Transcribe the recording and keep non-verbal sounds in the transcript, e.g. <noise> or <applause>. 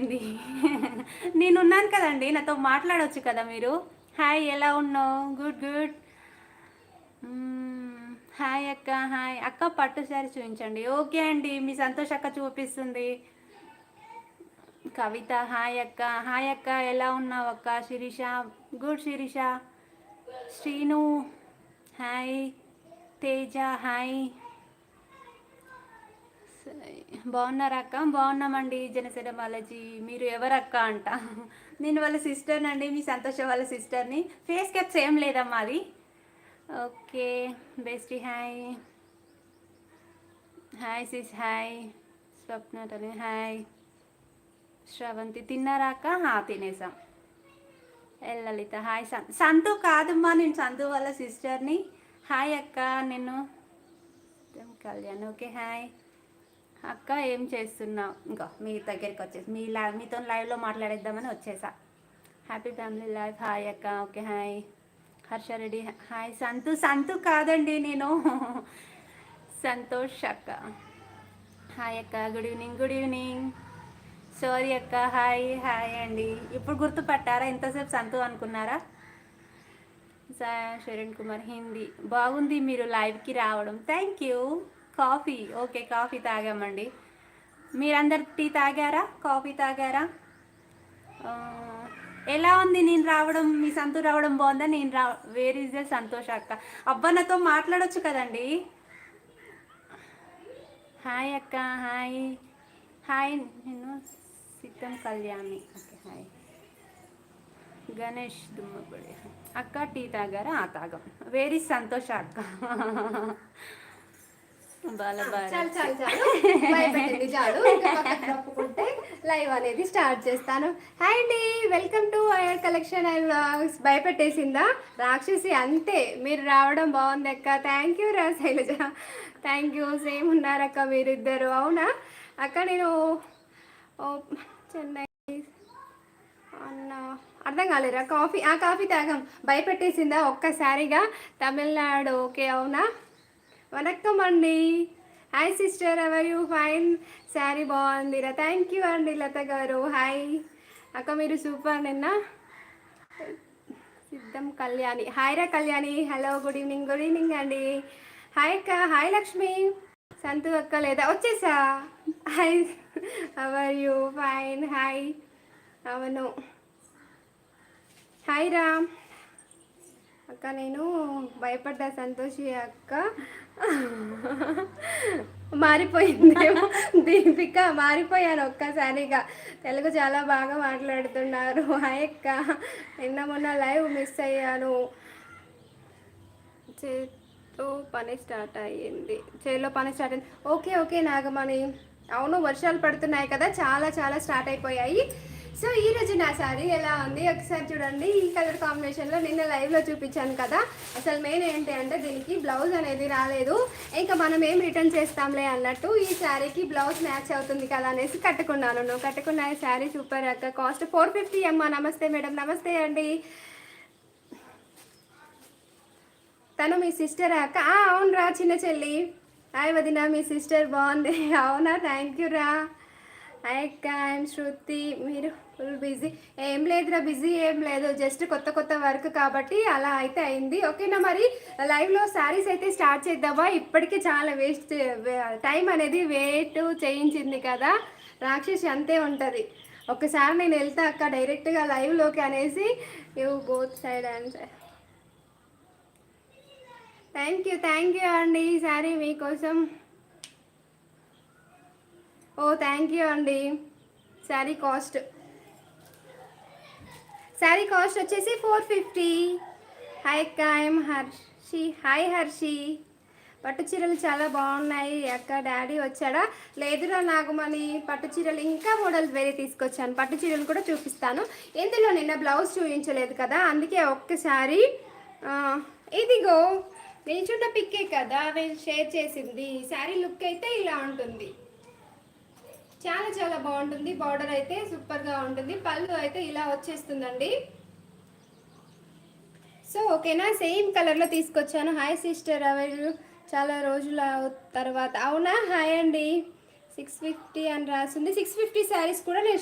అయిపోయింది. నేనున్నాను కదండి నాతో మాట్లాడవచ్చు కదా మీరు? హాయ్ ఎలా ఉన్నావు? Good good. హాయ్ అక్క హాయ్. అక్క పట్టు శారీ చూపించండి. ఓకే అండి మీ సంతోష్ అక్క చూపిస్తుంది. కవిత హాయ్ అక్క. హాయ్ అక్క ఎలా ఉన్నావు అక్క? Sirisha good Sirisha. Srinu hi. Teja hi. బాగున్నారా అక్క? బాగున్నామండి జనసేన బాలాజీ మీరు ఎవరక్క అంట? నేను వాళ్ళ సిస్టర్ని అండి మీ సంతోష వాళ్ళ సిస్టర్ని. ఫేస్ క్యాప్స్ ఏం లేదమ్మా అది. Okay best hi. Hi sis hi. Swapna hi. Sravanthi తిన్నారా అక్క? హా, తినేసాం. ఎల్లలిత లలిత హాయ్. సంతు కాదమ్మా నేను సంతు వాళ్ళ సిస్టర్ని. హాయ్ అక్క నేను. Kalyan okay hi. అక్క ఏం చేస్తున్నావు ఇంకా మీ దగ్గరికి వచ్చేసి మీ లైవ్ మీతో లైవ్లో మాట్లాడేద్దామని వచ్చేసా. హ్యాపీ ఫ్యామిలీ లైఫ్ హాయ్ అక్క. Okay hi Harsha Reddy hi Santhu. Santhu కాదండి నేను. సంతోష్ అక్క. హాయ్ అక్క. Good evening good evening sorry అక్క. హాయ్ హాయ్ అండి. ఇప్పుడు గుర్తుపట్టారా? ఎంతసేపు సంతు అనుకున్నారా? సా- శరణ్ కుమార్ హిందీ. బాగుంది మీరు లైవ్కి రావడం. Thank you coffee. Okay coffee తాగామండి. మీరందరు టీ తాగారా? కాఫీ తాగారా? ఎలా ఉంది నేను రావడం? మీ సంతు రావడం బాగుందా? నేను రా వేర్ ఇస్ ద సంతోష్ అక్క? అబ్బా నాతో మాట్లాడొచ్చు కదండి. హాయ్ అక్క హాయ్. హాయ్ నేను సిద్ధం కళ్యాణి. Okay hi. గణేష్ దుమ్మపడి అక్క టీ తాగారా? ఆ తాగం. వేరీ సంతోష అక్క? చాలు చాలు చాలు. భయపెట్టింది చాలు. తప్పుకుంటే లైవ్ అనేది స్టార్ట్ చేస్తాను. హాయ్ అండి welcome to IR collection and భయపెట్టేసిందా? రాక్షసి అంతే. మీరు రావడం బాగుంది అక్క. థ్యాంక్ యూ రా శైలజ. థ్యాంక్ యూ సేమ్ ఉన్నారక్క మీరిద్దరు. అవునా? అక్క నేను ఓ, చెన్నై అన్న. అర్థం కాలేరా? కాఫీ ఆ కాఫీ తాగం. భయపెట్టేసిందా ఒక్కసారిగా? తమిళనాడు ఓకే అవునా? వనక్కం అండి hi sister are you fine sari బాగుందిరా థ్యాంక్ యూ అండి లత గారు హాయ్ అక్క మీరు సూపర్ నిన్న సిద్ధం కళ్యాణి హాయ్ రా Kalyani hello good evening good evening అండి హాయ్ అక్క హాయ్ లక్ష్మి సంతు అక్క లేదా వచ్చేసా hi are you fine hi అవును హాయ్ రామ్ అక్క నేను భయపడ్డా సంతోషి అక్క. మారిపోయిందేమో. దీపిక మారిపోయాను ఒక్కసారిగా. తెలుగు చాలా బాగా మాట్లాడుతున్నారు. హాయ్ అక్క. నిన్న మొన్న లైవ్ మిస్ అయ్యాను. చేతో పని స్టార్ట్ అయ్యింది. చేలో పని స్టార్ట్ అయింది ఓకే ఓకే నాగమణి. అవును వర్షాలు పడుతున్నాయి కదా. చాలా చాలా స్టార్ట్ అయిపోయాయి. సో ఈ రోజు నా సారీ ఎలా ఉంది? ఒకసారి చూడండి. ఈ కలర్ కాంబినేషన్లో నిన్న లైవ్లో చూపించాను కదా. అసలు మెయిన్ ఏంటి అంటే దీనికి బ్లౌజ్ అనేది రాలేదు. ఇంకా మనం ఏం రిటర్న్ చేస్తాంలే అన్నట్టు ఈ శారీకి బ్లౌజ్ మ్యాచ్ అవుతుంది కదా అనేసి కట్టుకున్నాను. నువ్వు కట్టుకున్న ఈ శారీ సూపర్ అక్క. కాస్ట్ ఫోర్ ఫిఫ్టీ అమ్మ. నమస్తే మేడం. నమస్తే అండి. తను మీ సిస్టర్ అక్క. అవును అవునురా చిన్న చెల్లి. హాయ్ వదిన మీ సిస్టర్ బాగుంది. <laughs> అవునా? థ్యాంక్ యూ రా. అక్క ఐఎమ్ శృతి మీరు ఫుల్ బిజీ ఏం లేదురా బిజీ ఏం లేదు. జస్ట్ కొత్త కొత్త వర్క్ కాబట్టి అలా అయితే అయింది. ఓకేనా మరి? లైవ్లో శారీస్ అయితే స్టార్ట్ చేద్దామా? ఇప్పటికే చాలా వేస్ట్ టైం అనేది వెయిట్ చేయించింది కదా. రాక్షసి అంతే ఉంటుంది. ఒకసారి నేను వెళ్తా అక్క డైరెక్ట్గా లైవ్లోకి అనేసి. You both side and thank you thank you అండి. ఈ సారీ మీకోసం. ఓ థ్యాంక్ యూ అండి. Sari cost. శారీ కాస్ట్ వచ్చేసి ఫోర్ ఫిఫ్టీ హాయ్ అక్క హర్షి హాయ్ హర్షి పట్టు చీరలు చాలా బాగున్నాయి. అక్క డాడీ వచ్చాడా? లేదురా నాగమణి. పట్టు చీరలు ఇంకా మోడల్స్ వేరే తీసుకొచ్చాను. పట్టు చీరలు కూడా చూపిస్తాను. ఇందులో నిన్న బ్లౌజ్ చూపించలేదు కదా అందుకే ఒక్కసారి ఇదిగో నిల్చున్న పిక్కే కదా నేను షేర్ చేసింది. శారీ లుక్ అయితే ఇలా ఉంటుంది. చాలా చాలా బాగుంటుంది. బార్డర్ అయితే సూపర్గా ఉంటుంది. పళ్ళు అయితే ఇలా వచ్చేస్తుందండి. సో ఓకేనా సేమ్ కలర్లో తీసుకొచ్చాను. హాయ్ సిస్టర్ అవైల్ చాలా రోజుల తర్వాత. అవునా? హాయ్ అండి. సిక్స్ ఫిఫ్టీ అని రాసింది. సిక్స్ ఫిఫ్టీ శారీస్ కూడా నేను